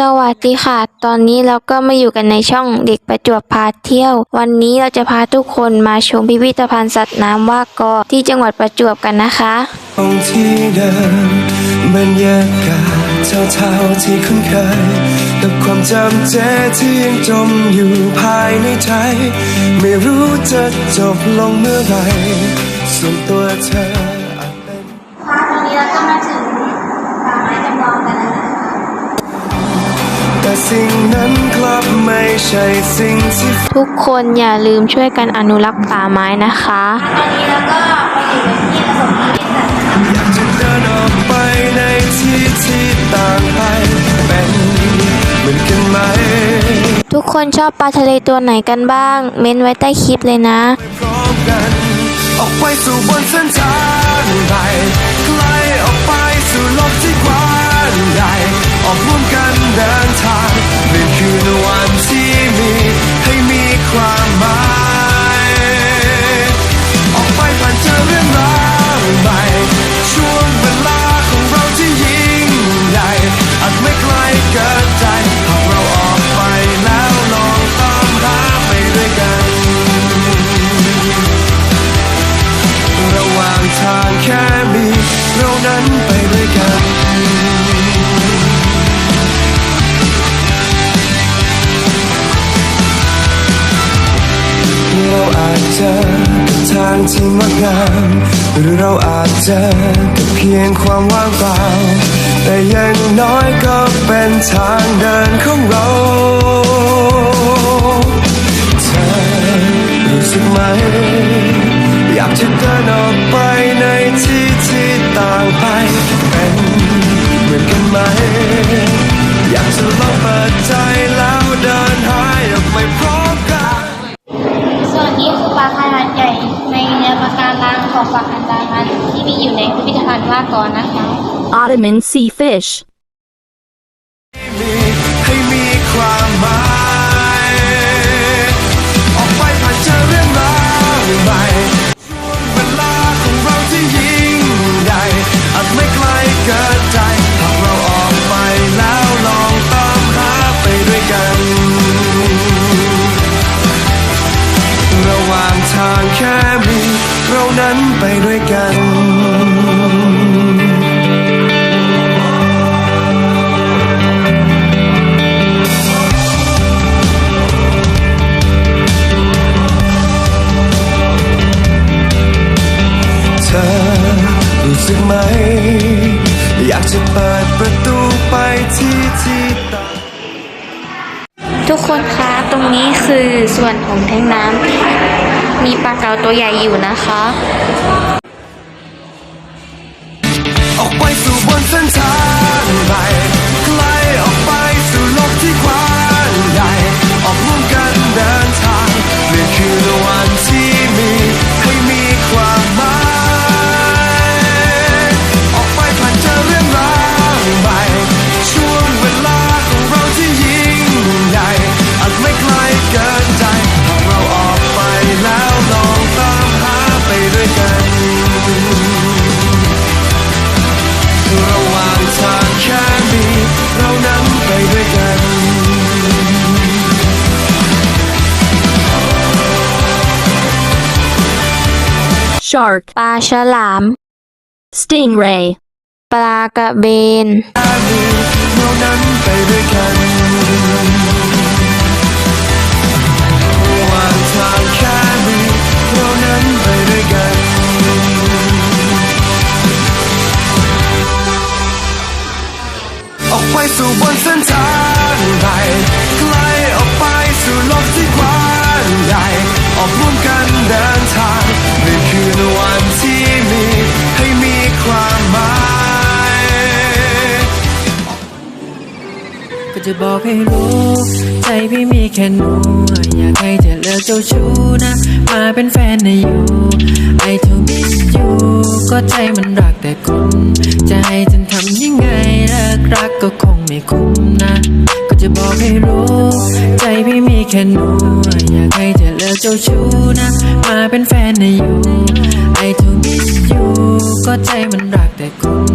สวัสดีค่ะ ตอนนี้เราก็มาอยู่กันในช่องเด็กประจวบพาเที่ยว วันนี้เราจะพาทุกคนมาชมพิพิธภัณฑ์สัตว์น้ำว่ากอที่จังหวัดประจวบกันนะคะตรงที่เดิมบรรยากาศเท่าๆที่คุ้นเคยกับความจำเจที่ยังจมอยู่ภายในใจ ไม่รู้จะจบลงเมื่อไหร่ส่วนตัวเธอ สิ่งนั้นกลับไม่ใช่สิ่งที่ทุกคนอย่าลืมช่วยกันอนุรักษ์ป่าไม้นะคะตอนนี้เราก็มาอยู่ที่ประสบนิเวศสัตว์อยากจะเดินออกไปในที่ที่ต่างไปเป็นเหมือนกันไหม ทุกคนชอบปลาทะเลตัวไหนกันบ้าง เม้นไว้ใต้คลิปเลยนะ พร้อมกันออกไปสู่บนเส้นทางใหม่ไกลออกไปสู่โลกที่กว้างใหญ่ออกร่วมกันเดินทาง นั้นไปด้วยกันเราอาจเจอกับทางที่งดงามหรือเราอาจเจอกับเพียงความว่างเปล่า แต่ยังน้อยก็เป็นทางเดินของเราเธอรู้สึกไหมอยากจะเดินออกไป ของปลาอันดามันที่มีอยู่ในพิพิธภัณฑ์ว่ากอนนะคะ Ottoman sea fish. ให้มีความหมาย เรานั้นไปด้วยกันรู้สึกไหม อยากจะเปิดประตูไปที่ที่ต่างทุกคนคะ ตรงนี้คือส่วนของแท้งน้ำ มีปลาเก๋าตัวใหญ่อยู่นะคะ ออกไปสู่บนเส้นทาง Shark. ปลาฉลาม Stingray. ปลากระเบนแค่มีเรานั้นไปด้วยกันระหว่างทางแค่มีเรานั้นไปด้วยกัน ออกไปสู่บนเส้นทางใหม่ไกลออกไปสู่โลกที่กว้างใหญ่ ออกร่วมกันเดินทาง จะบอกให้รู้ ใจพี่มีแค่หนูอยากให้เธอเลิกเจ้าชู้นะ มาเป็นแฟนนะอยู่ไอทูมิสยูก็ใจมันรักแต่คุณจะให้ฉันทำยังไงเลิกรักก็คงไม่คุ้มนะ ก็จะบอกให้รู้ ใจพี่มีแค่หนูอยากให้เธอเลิกเจ้าชู้นะ มาเป็นแฟนนะอยู่ไอทูมิสยูก็ใจมันรักแต่คุณ